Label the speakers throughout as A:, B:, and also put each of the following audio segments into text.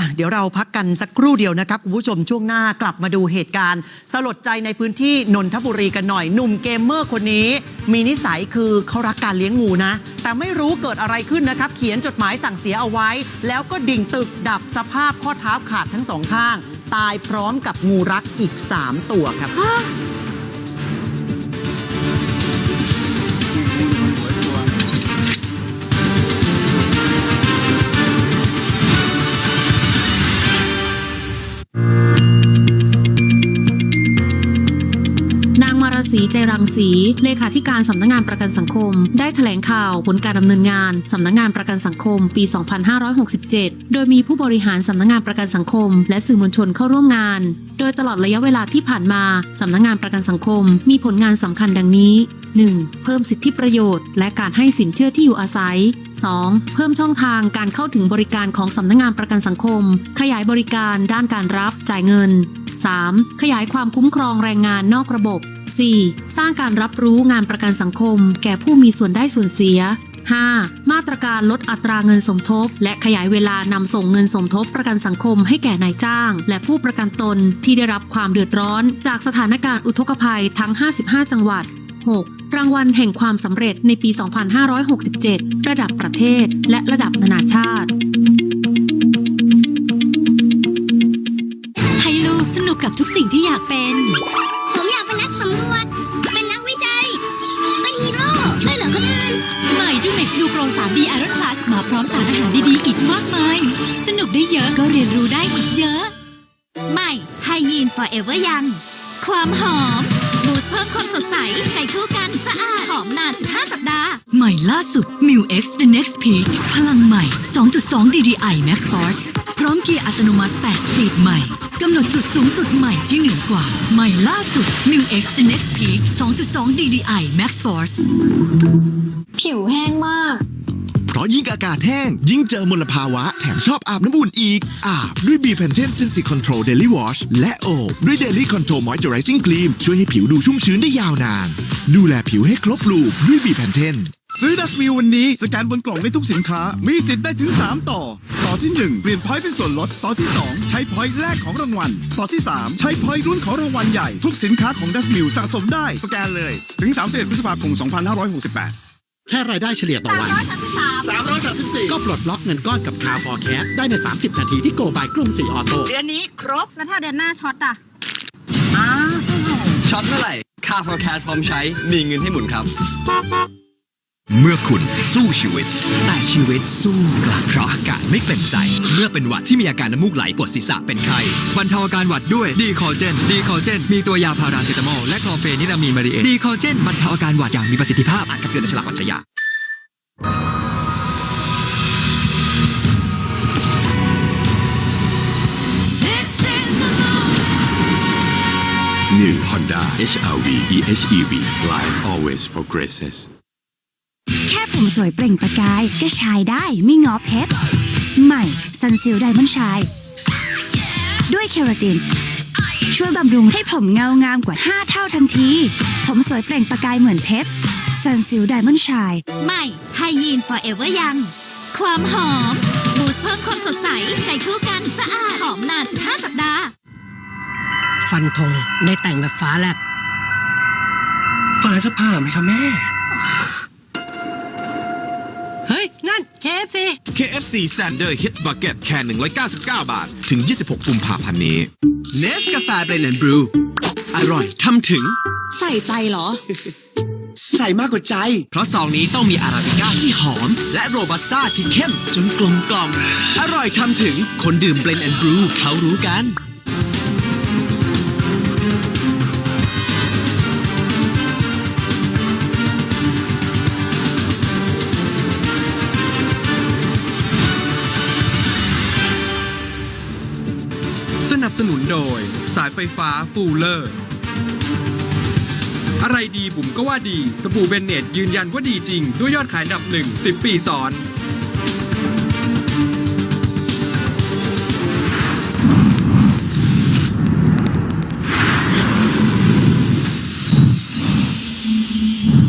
A: อะเดี๋ยวเราพักกันสักครู่เดียวนะครับคุณผู้ชมช่วงหน้ากลับมาดูเหตุการณ์ สลดใจในพื้นที่นนทบุรีกันหน่อยหนุ่มเกมเมอร์คนนี้ มีนิสัยคือเขารักการเลี้ยงงูนะ แต่ไม่รู้เกิดอะไรขึ้นนะครับ เขียนจดหมายสั่งเสียเอาไว้ แล้วก็ดิ่งตึกดับสภาพข้อเท้าขาดทั้งสองข้าง ตายพร้อมกับงูรักอีก 3 ตัวครับ
B: นางมารสีใจรังสี เลขาธิการสำนักงานประกันสังคม ได้แถลงข่าวผลการดำเนินงานสำนักงานประกันสังคม ปี 2567 โดยมีผู้บริหารสำนักงานประกันสังคม และสื่อมวลชนเข้าร่วมงาน โดยตลอดระยะเวลาที่ผ่านมาสำนักงานประกันสังคม มีผลงานสำคัญดังนี้ 1. เพิ่มสิทธิประโยชน์ และการให้สินเชื่อที่อยู่อาศัย 2. เพิ่มช่องทางการเข้าถึงบริการของสำนักงานประกันสังคม ขยายบริการด้านการรับจ่ายเงิน 3. ขยายความคุ้มครองแรงงานนอกระบบ 4. สร้างการรับรู้งานประกันสังคม แก่ผู้มีส่วนได้ส่วนเสีย 5. มาตรการลดอัตราเงินสมทบ และขยายเวลานำส่งเงินสมทบประกันสังคมให้แก่นายจ้าง และผู้ประกันตนที่ได้รับความเดือดร้อน จากสถานการณ์อุทกภัยทั้ง 55 จังหวัด 6. รางวัลแห่งความสำเร็จในปี 2567 ระดับประเทศและระดับนานาชาติ
C: ให้ลูกสนุกกับทุกสิ่งที่อยากเป็น
D: ผมอยากเป็นนักสำรวจ เป็นนักวิจัย เป็นฮีโร่ ช่วยเหลือคนอื่น
C: ใหม่ดูเม็กซ์ดูโปร 3D Iron Plus มาพร้อมสารอาหารดีๆ อีกมากมาย สนุกได้เยอะก็เรียนรู้ได้อีกเยอะ ใหม่ไฮยีน Forever ยัง ความหอมบูสต์ เพิ่มความสดใส ใช้คู่กันสะอาดหอมนาน 15 สัปดาห์
E: ใหม่ล่าสุด m u X The Next Peak พลังใหม่ 2.2 DDI Max Force พร้อมเกียร์อัตโนมัติ 8 สปีดใหม่ กำหนดจุดสูงสุดใหม่ที่เหนือกว่า ใหม่ล่าสุด m u X The Next Peak 2.2 DDI Max Force
F: ผิวแห้งมาก
G: เพ ราะยิ่งอากาศแห้ง ยิ่งเจอมลภาวะ แถมชอบอาบน้ำอุ่นอีก อาบด้วย B Pantene Sensi Control Daily Wash และโอบด้วย Daily Control Moisturizing Cream ช่วยให้ผิวดูชุ่มชื้นได้ยาวนาน ดูแลผิวให้ครบลูปด้วย B Pantene
H: ซื้อดัชมิลวันนี้ สแกนบนกล่องได้ทุกสินค้า มีสิทธิ์ได้ถึง 3 ต่อ ต่อที่ 1 เปลี่ยนพอยต์เป็นส่วนลด ต่อที่ 2 ใช้พอยต์แลกของรางวัล ต่อที่ 3 ใช้พอยต์รุ่นของรางวัลใหญ่ ทุกสินค้าของดัชมิลสะสมได้ สแกนเลย ถึง31พฤษภาคม 2568
I: แค่รายได้เฉลี่ยต่อวันก็ปลดล็อกเงินก้อนกับคาฟอร์แคสได้ใน 30 นาทีที่โกบายกรุงศรีออโต้
A: เดือนนี้ครบ
F: แล้วถ้าเดือนหน้าช็อตอะ
A: อ้าว
J: ช็อตเมื่อไหร่ค่า forecast พร้อมใช้มีเงินให้หมุนครับ
K: เมื่อคุณสู้ชีวิต แต่ชีวิตสู้กลับเพราะอากาศไม่เป็นใจ เมื่อเป็นหวัดที่มีอาการน้ำมูกไหลปวดศีรษะเป็นไข้บรรเทาอาการหวัดด้วยดีคอเจนดีคอเจนมีตัวยาพาราเซตามอลและคลอเฟนิรามีนมารีเอดีคอเจนบรรเทาอาการหวัดอย่างมีประสิทธิภาพอ่านคำเตือนในฉลากก่อนใช้ยา
L: New Honda HRV eHEV Life always progresses
D: แค่ ผมสวยเปล่งประกาย ก็ชายได้ไม่งอเพชร ใหม่ซันซิลไดมอนชาย ด้วยเคราติน ช่วยบำรุงให้ผมเงางามกว่า 5 เท่าทันที ผมสวยเปล่งประกายเหมือนเพชรซันซิลไดมอนชาย
C: ใหม่ไฮยีน Forever ยัง ความหอมบูสต์เพิ่มความสดใส ใช้คู่กันสะอาดหอมนาน15สัปดาห์
E: ฟันธงได้แต่งแบบฟ้าแลบ
J: ฟ้าจะผ่าไหมคะแม่
E: KFC
G: Sander Hit Bucket แค่ 199 บาท ถึง 26 กุมภาพันธ์นี้
J: เนสกาแฟเบรนด์บรูอร่อยทำถึง
F: ใส่ใจเหรอ
J: ใส่มากกว่าใจ เพราะซองนี้ต้องมีอาราบิก้าที่หอม และโรบัสต้าที่เข้มจนกลมกล่อม อร่อยทำถึง คนดื่มเบรนด์บรูเขารู้กัน
H: โดยสายไฟฟ้าฟูลเลอร์ อะไรดีบุ๋มก็ว่าดี สบู่เบนเนตยืนยันว่าดีจริง ด้วยยอดขายอันดับหนึ่ง10ปีซ้อน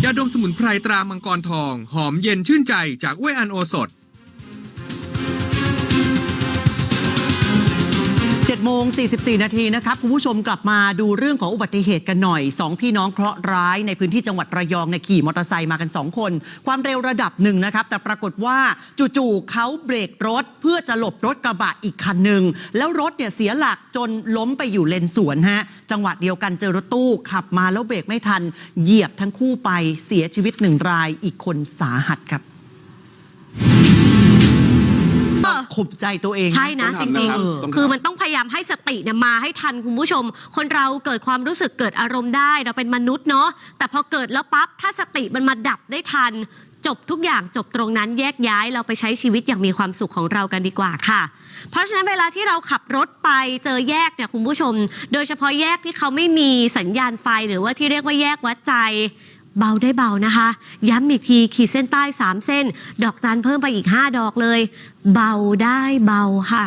H: ยาดมสมุนไพรตรามังกรทอง หอมเย็นชื่นใจจากอ้วยอันโอสด
A: โมง44 นาทีนะครับ คุณผู้ชมกลับมาดูเรื่องของอุบัติเหตุกันหน่อย 2 พี่น้องเคราะห์ร้ายในพื้นที่จังหวัดระยองเนี่ยขี่มอเตอร์ไซค์มากัน 2 คน ความเร็วระดับหนึ่งนะครับ แต่ปรากฏว่าจู่ๆเขาเบรกรถเพื่อจะหลบรถกระบะอีกคันหนึ่ง แล้วรถเนี่ยเสียหลักจนล้มไปอยู่เลนสวนฮะ จังหวะเดียวกันเจอรถตู้ขับมาแล้วเบรกไม่ทัน เหยียบทั้งคู่ไปเสียชีวิตหนึ่งรายอีกคนสาหัสครับ ข่มใจตัวเอง
M: ใช่นะจริง
A: เออ
M: ๆคือมันต้องพยายามให้สติเนี่ยมาให้ทันคุณผู้ชม คนเราเกิดความรู้สึกเกิดอารมณ์ได้เราเป็นมนุษย์เนาะแต่พอเกิดแล้วปั๊บถ้าสติมันมาดับได้ทัน จบทุกอย่างจบตรงนั้นแยกย้ายเราไปใช้ชีวิตอย่างมีความสุขของเรากันดีกว่าค่ะ เพราะฉะนั้นเวลาที่เราขับรถไปเจอแยกเนี่ยคุณผู้ชม โดยเฉพาะแยกที่เขาไม่มีสัญญาณไฟหรือว่าที่เรียกว่าแยกวัดใจ เบาได้เบานะคะ ย้ำอีกทีขีดเส้นใต้สามเส้น ดอกจันเพิ่มไปอีกห้าดอกเลย เบาได้เบาค่ะ